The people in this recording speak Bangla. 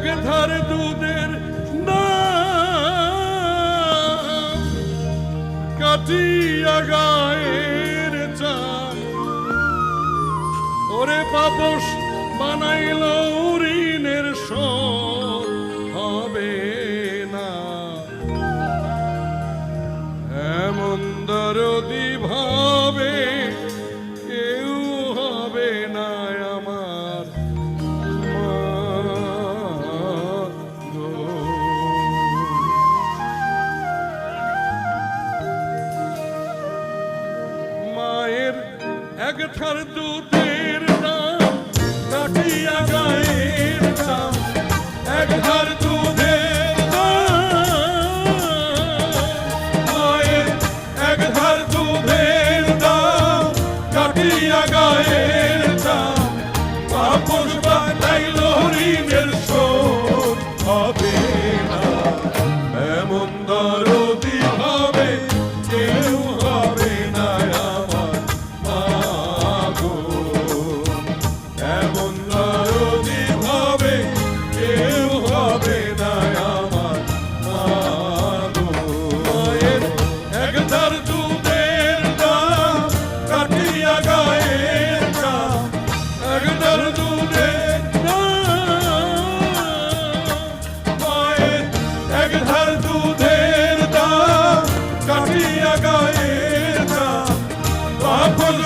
এক ধার দুধের নাম কাটিয়া গায়ের চাল। ওরে পাপস বানাইল ঋণের হবে না। এমন দরদি ভাবে কেউ হবে না। এক থার দুধের কাটিয়া গায়ের দাম, একধার থার দুধের একধার এক থার দুধের কাটিয়া গায়ের দাম। পাপস বালাই লোহরিনের শোধ হবে না। এমন দরদি হয় গায়ে না আপন